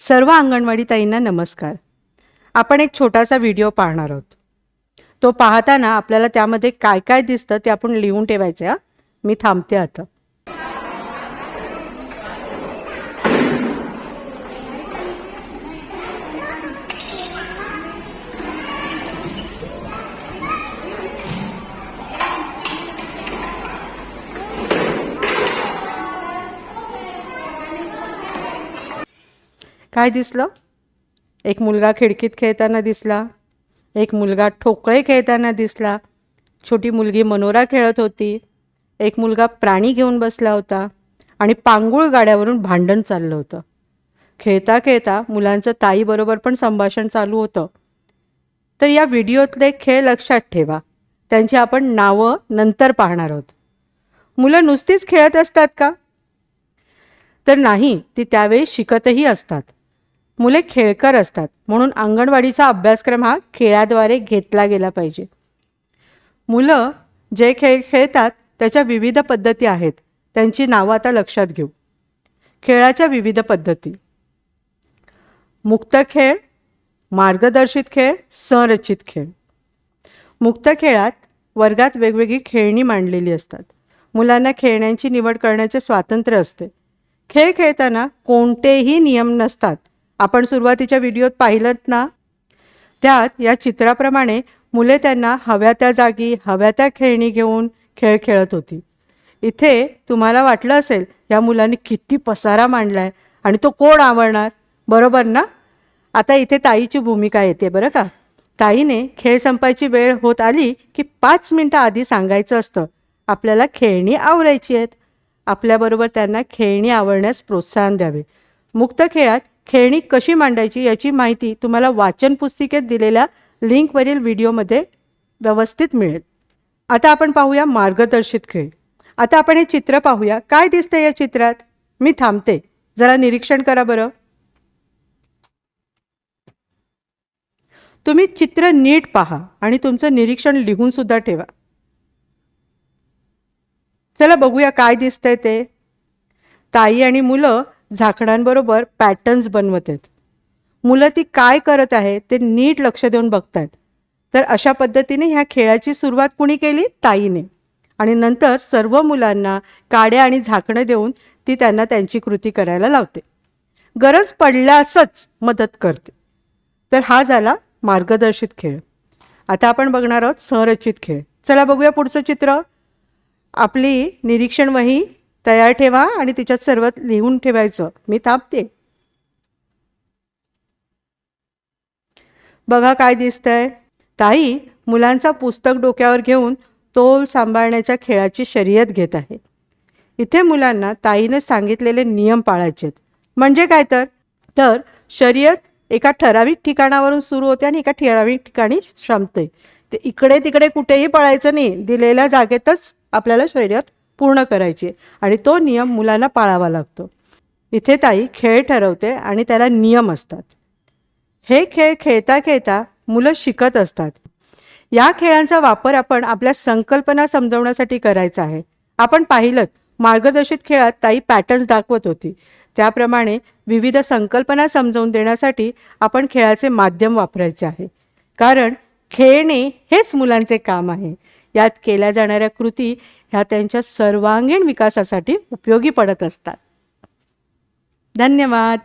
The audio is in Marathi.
सर्व अंगणवाडी ताईंना नमस्कार. आपण एक छोटासा व्हिडिओ पाहणार आहोत. तो पाहताना आपल्याला त्यामध्ये काय काय दिसतं ते आपण लिहून ठेवायचं मी थांबते आता. काय दिसलं? एक मुलगा खिडकीत खेळताना दिसला. एक मुलगा ठोकळे खेळताना दिसला. छोटी मुलगी मनोरा खेळत होती. एक मुलगा प्राणी घेऊन बसला होता आणि पांगुळ गाड्यावरून भांडण चाललं होतं. खेळता खेळता मुलांचं ताईबरोबर पण संभाषण चालू होतं. तर या व्हिडिओतले खेळ लक्षात ठेवा. त्यांची आपण नावं नंतर पाहणार आहोत. मुलं नुसतीच खेळत असतात का? तर नाही ती त्यावेळी शिकतही असतात. मुले खेळकर असतात. म्हणून अंगणवाडीचा अभ्यासक्रम हा खेळाद्वारे घेतला गेला पाहिजे. मुलं जे खेळ खेळतात त्याच्या विविध पद्धती आहेत. त्यांची नावं आता लक्षात घेऊ. खेळाच्या विविध पद्धती. मुक्त खेळ मार्गदर्शित खेळ संरचित खेळ. मुक्त खेळात वर्गात वेगवेगळी खेळणी मांडलेली असतात. मुलांना खेळण्यांची निवड करण्याचे स्वातंत्र्य असते. खेळ खेळताना कोणतेही नियम नसतात. आपण सुरुवातीच्या व्हिडिओत पाहिलं ना? त्यात या चित्राप्रमाणे मुले त्यांना हव्या त्या जागी हव्या त्या खेळणी घेऊन खेळ खेळत होती. इथे तुम्हाला वाटलं असेल या मुलांनी किती पसारा मांडलाय आणि तो कोण आवडणार बरोबर ना? आता इथे ताईची भूमिका येते बरं का? ताईने खेळ संपायची वेळ होत आली की पाच मिनटं आधी सांगायचं असतं. आपल्याला खेळणी आवरायची आहेत. आपल्याबरोबर त्यांना खेळणी आवडण्यास प्रोत्साहन द्यावे. मुक्त खेळात खेळणी कशी मांडायची याची माहिती तुम्हाला वाचन पुस्तिकेत दिलेल्या लिंकवरील व्हिडिओमध्ये व्यवस्थित मिळेल. आता आपण पाहूया मार्गदर्शित खेळ. आता आपण हे चित्र पाहूया. काय दिसतंय या चित्रात? मी थांबते. जरा निरीक्षण करा बरं. तुम्ही चित्र नीट पहा आणि तुमचं निरीक्षण लिहून सुद्धा ठेवा. चला बघूया काय दिसतंय ते. ताई आणि मुलं झाकणांबरोबर पॅटर्न्स बनवत आहेत मुलं ती काय करत आहेत ते नीट लक्ष देऊन बघतायत. तर अशा पद्धतीने ह्या खेळाची सुरुवात कुणी केली? ताईने. आणि नंतर सर्व मुलांना काड्या आणि झाकणं देऊन ती त्यांना त्यांची कृती करायला लावते. गरज पडल्यासच मदत करते. तर हा झाला मार्गदर्शित खेळ. आता आपण बघणार आहोत संरचित खेळ. चला बघूया पुढचं चित्र. आपली निरीक्षण वही तयार ठेवा आणि तिच्यात सर्व लिहून ठेवायचं. मी तापते बघा काय दिसतंय. ताई मुलांचा पुस्तक डोक्यावर घेऊन तोल सांभाळण्याच्या खेळाची शर्यत घेत आहे. इथे मुलांना ताईने सांगितलेले नियम पाळायचे म्हणजे काय तर? तर शर्यत एका ठराविक ठिकाणावरून सुरू होते आणि एका ठराविक ठिकाणी संपते. ते इकडे तिकडे कुठेही पळायचं नाही. दिलेल्या जागेतच आपल्याला शर्यत पूर्ण करायची आणि तो नियम मुलांना पाळावा लागतो. इथे ताई खेळ ठरवते आणि त्याला नियम असतात. हे खेळ खेळता खेळता मुलं शिकत असतात. या खेळांचा वापर आपण आपल्या संकल्पना समजवण्यासाठी करायचा आहे. आपण पाहिलं मार्गदर्शित खेळात ताई पॅटर्न्स दाखवत होती. त्याप्रमाणे विविध संकल्पना समजावून देण्यासाठी आपण खेळाचे माध्यम वापरायचे आहे. कारण खेळणे हेच मुलांचे काम आहे. यात केल्या जाणाऱ्या कृती ह्या त्यांच्या सर्वांगीण विकासासाठी उपयोगी पडत असतात. धन्यवाद.